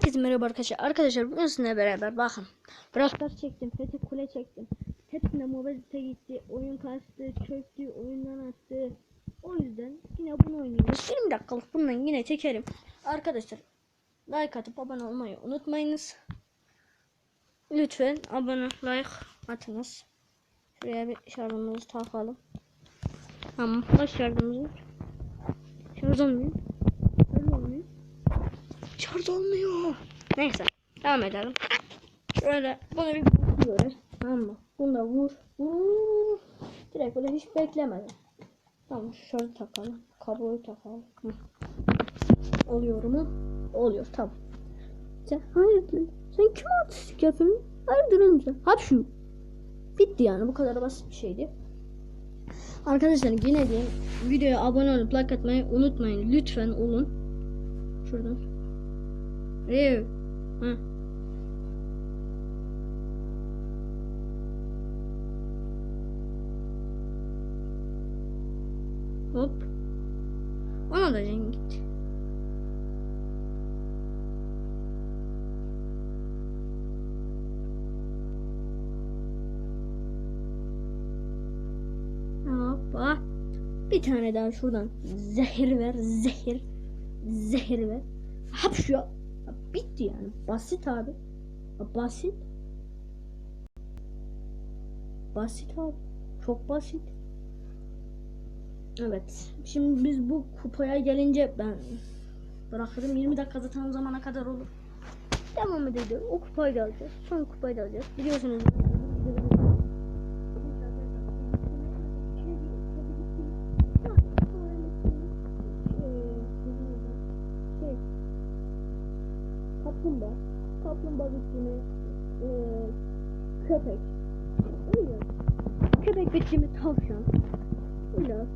Herkese merhaba arkadaşlar. Arkadaşlar bugün sizinle beraber bakın. Bıraklar çektim. Fethi kule çektim. Hepsine mobilite gitti. Oyun kastı, çöktü, oyundan attı. O yüzden yine bunu oynuyoruz. 20 dakikalık bundan yine çekerim. Arkadaşlar like atıp abone olmayı unutmayınız. Lütfen abone like atınız. Şuraya bir şarjımızı takalım. Tamam. Kaç şarjımız var? Şarj olmuyor. Şarj olmuyor. Neyse. Devam edelim. Şöyle bunu bir vuruyoruz. Tamam mı? Bunu da vur. Vur. Direkt böyle hiç beklemeden. Tamam şu şarjı takalım. Kabloyu takalım. Hı. Oluyor mu? Oluyor tamam. Sen hayırdır? Sen kim artistik yapıyorsun? Hayırdır oğlum sen? Hap şu. Bitti yani bu kadar basit bir şeydi. Arkadaşlar yine diyeyim videoya abone olup like atmayı unutmayın. Lütfen olun. Şuradan. Ev. Hı. Hop. Ona da can gitti. Hoppa. Bir tane daha şuradan zehir ver, zehir. Zehir ver. Hapşıyor. Bitti yani. Basit abi. Basit. Basit abi. Çok basit. Evet. Şimdi biz bu kupaya gelince ben bırakırım. 20 dakikada tam zamana kadar olur. Devam edelim. O kupayı da alacağız. Son kupayı da alacağız. Biliyorsunuz. będziemy yy, chepek. Ile? Chepek będziemy. Ile?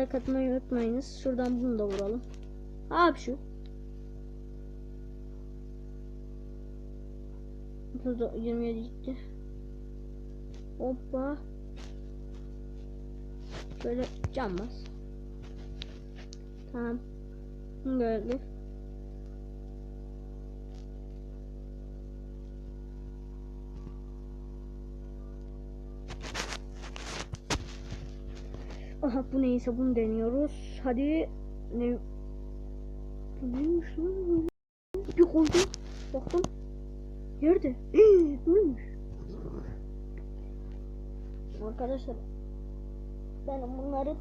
Like atmayı unutmayınız. Şuradan bunu da vuralım. Abi şu. 30 27 gitti. Hoppa. Böyle cam bas. Tamam. Gördük. Aha bu neyse bunu deniyoruz. Hadi ne neymiş lan? Bir koydum. Baktım. Yerde. Neymiş? Arkadaşlar benim bunları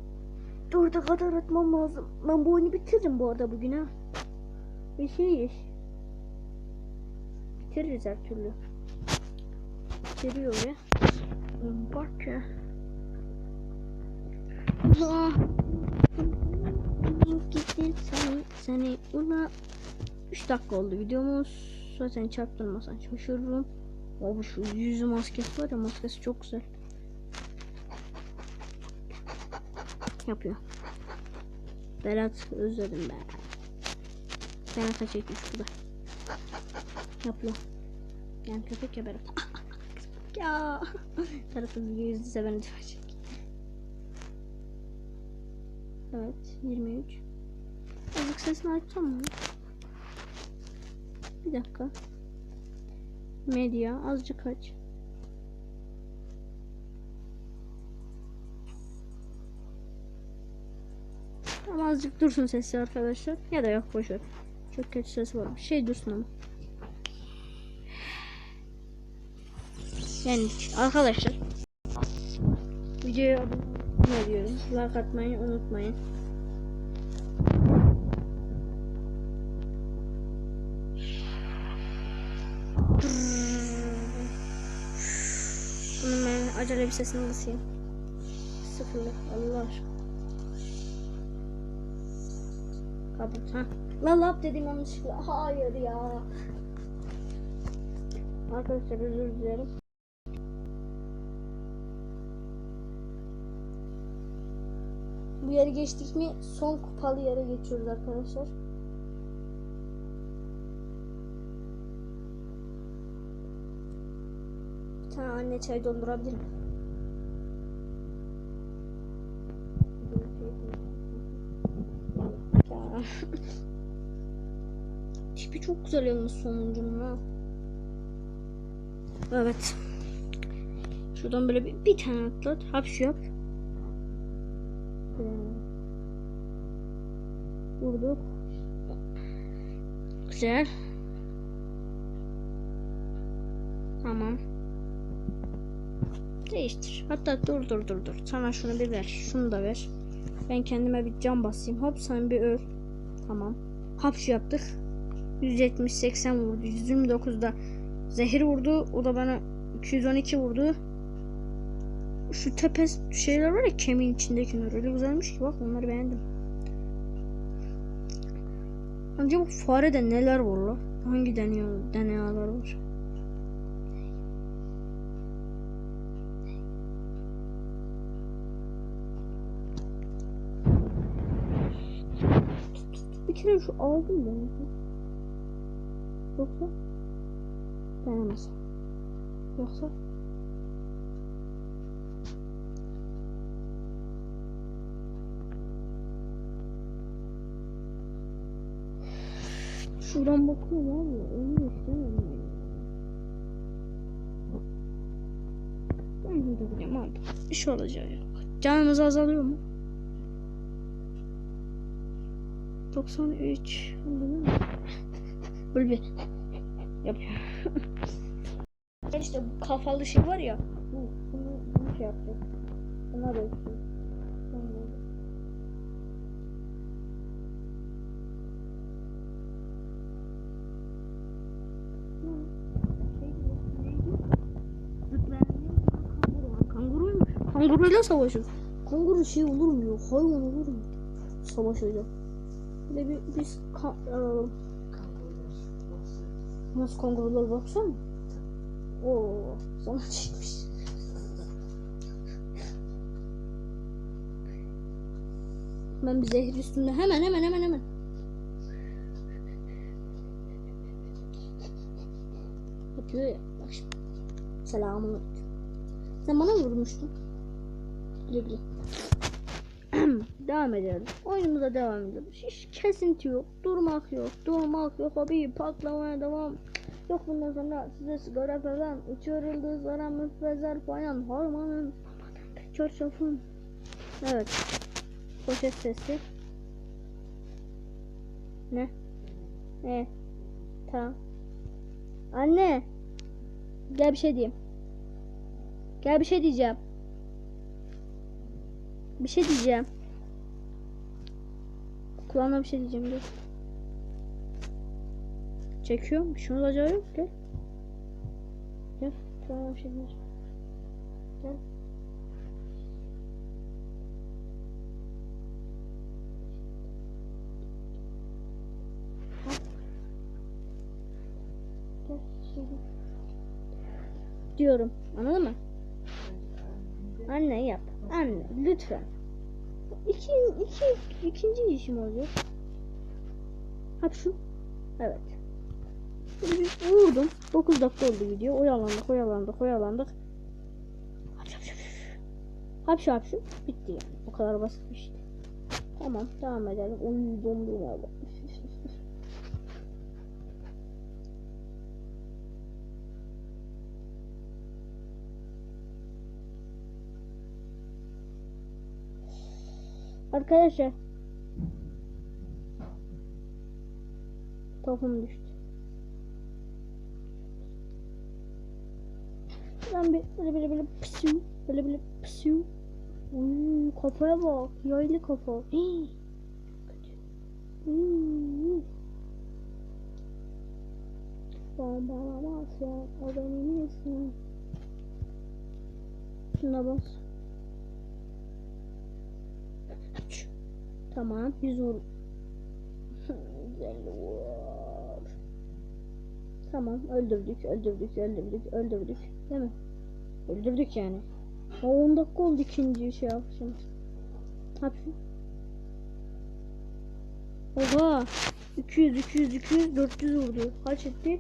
dörde kadar atmam lazım. Ben bu oyunu bitiririm bu arada bugün ha. Bir şey Bitiririz her türlü. Bitiriyor ya. Bak ya. Allah. Gitti seni seni ula. 3 dakika oldu videomuz. Zaten çarptırmasan şaşırırım. Abi şu yüzü maskesi var ya maskesi çok güzel. Yapıyor. Berat özledim ben. Berat'a çekmiş bu da. Yap lan. Yani köpek ya Berat. ya. Berat'ın yüzü seveni çek. Evet 23. Azıcık sesini açsam mı? Bir dakika. Medya azıcık aç. Ama azıcık dursun sesi arkadaşlar. Ya da yok boşver. Çok kötü ses var. Şey dursun ama. Yani arkadaşlar. Videoya abone yardım ediyorum. Like atmayı unutmayın. Bunun ben acele bir sesini basayım. Sıfırlık Allah aşkına. Kabul. Ha. La lap dedim yanlışlıkla. Hayır ya. Arkadaşlar özür dilerim. Bu yeri geçtik mi son kupalı yere geçiyoruz arkadaşlar. Bir tane anne çay doldurabilir mi? Tipi çok güzel yalnız sonuncunun ha. Evet. Şuradan böyle bir, bir tane atlat. Hapşu yap. Vurduk. Güzel. Tamam. Değiştir. Hatta dur dur dur dur. Sana şunu bir ver. Şunu da ver. Ben kendime bir cam basayım. Hop sen bir öl. Tamam. Hapşu yaptık. 170 80 vurdu. 129'da zehir vurdu. O da bana 212 vurdu. Şu tepe şeyler var ya kemiğin içindekiler öyle güzelmiş ki bak onları beğendim. Acaba bu farede neler var la? Hangi deniyor, deneyalar var? Bir kere şu aldım ben. Yoksa denemez. Yoksa Şuradan bakıyorum abi. Onu istemem ben. Bunu takacağım abi. Bir şey olacağı yok. Canımız azalıyor mu? 93. Anladın? Böyle bir yapıyor. işte bu kafalı şey var ya. Bu, bunu, bunu şey yapacak. Buna da işte. Kanguruyla savaşıyor. Kanguru şey olur mu? Hayvan olur mu? Savaşacak. Bir de bir, biz ka e, nasıl kangurular baksana. Oo, sana çıkmış. Ben bir zehir üstünde hemen hemen hemen hemen. Yapıyor ya. Bak şimdi. Selamun. Sen bana vurmuştun? Güle. devam edelim. Oyunumuza devam edelim. Hiç kesinti yok. Durmak yok. Durmak yok. Abi patlamaya devam. Yok bundan sonra size sigara falan uçuruldu. Sonra müfrezer falan. Harmanın. Çarşafın. Evet. Poşet sesi. Ne? Ne? Tamam. Anne. Gel bir şey diyeyim. Gel bir şey diyeceğim. Bir şey diyeceğim. Kulağına bir şey diyeceğim gel. Çekiyorum. Bir şey olacağı yok gel. Gel. Kulağına bir şey diyeceğim. Gel. Diyorum. Anladın mı? Anne yap. Anne lütfen. İki, iki, ikinci işim olacak. Hapşu. Evet. Böyle bir vurdum. 9 dakika oldu video. Oyalandık, oyalandık, oyalandık. Hapşu, hapşu. Bitti yani. O kadar basit bir şey. Tamam, devam edelim. Oy, dondum abi. Arkadaşlar. Topum düştü. Ben bir böyle böyle böyle böyle böyle pisiu. Uy, kafaya bak. Yaylı kafa. Hii. Hii. Sen bana bas ya. O benim isim. Şuna bas. Tamam. Yüz vur. Güzel vur. Tamam. Öldürdük. Öldürdük. Öldürdük. Öldürdük. Değil mi? Öldürdük yani. O 10 dakika oldu ikinci şey. Ne yapayım? Oha. 200, 200, 200, 400 vurdu. Kaç etti?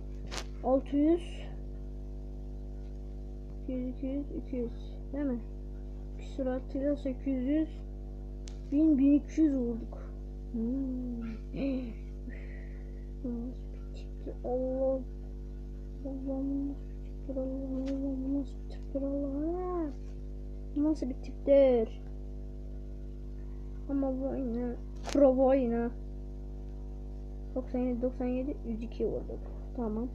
600. 200, 200, 200. Değil mi? Süratıyla 800. 1000, 1200 vurduk. Hmm. Allah. Allah'ım nasıl bir tiptir Allah. Allah'ım nasıl bir tiptir Allah. Nasıl bir? Ama bu yine. Prova yine. 97 97 102 vurduk. Tamam.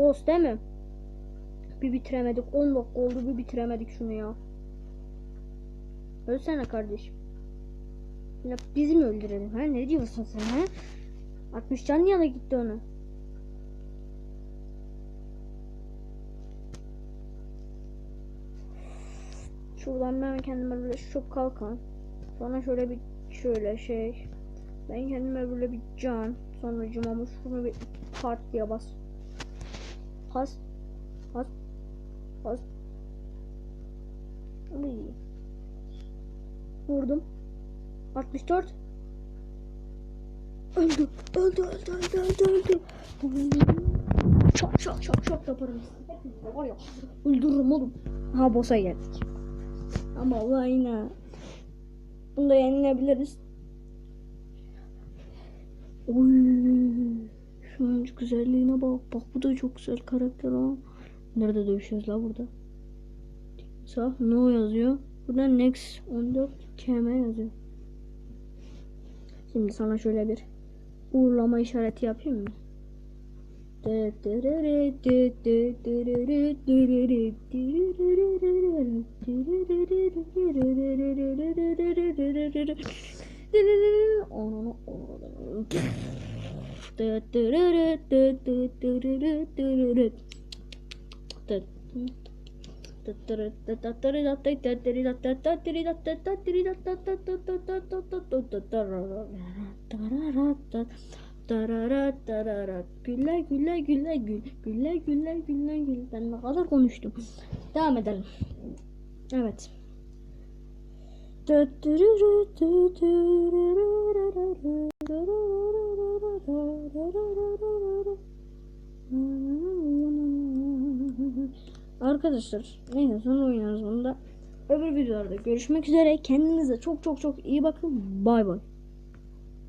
Boss değil mi? Bir bitiremedik. 10 dakika oldu bir bitiremedik şunu ya. Ölsene kardeşim. Ya bizi mi öldürelim ha? Ne diyorsun sen ha? 60 can yana gitti ona. Şuradan ben kendime böyle şu kalkan. Sonra şöyle bir şöyle şey. Ben kendime böyle bir can. Sonra cumamı şunu bir part diye bas. Pas. Pas. Pas. Uy. Vurdum. 64. Öldü. Öldü öldü öldü öldü öldü. Şok şok şok şok yaparım. Hepinizi var ya. Öldürürüm oğlum. Ha boss'a geldik. Ama yine. Bunu da yenilebiliriz. Oy. Şu an güzelliğine bak. Bak bu da çok güzel karakter ha. Nerede dövüşüyoruz la burada? Sağ no yazıyor. Burada next 14 km yazıyor. Şimdi sana şöyle bir uğurlama işareti yapayım mı? Onu Güller güller güller gül güller güller güller gül ben ne kadar konuştum. Devam edelim. Evet Arkadaşlar neyse sonra oynarız bunu da. Öbür videolarda görüşmek üzere. Kendinize çok çok çok iyi bakın. Bay bay.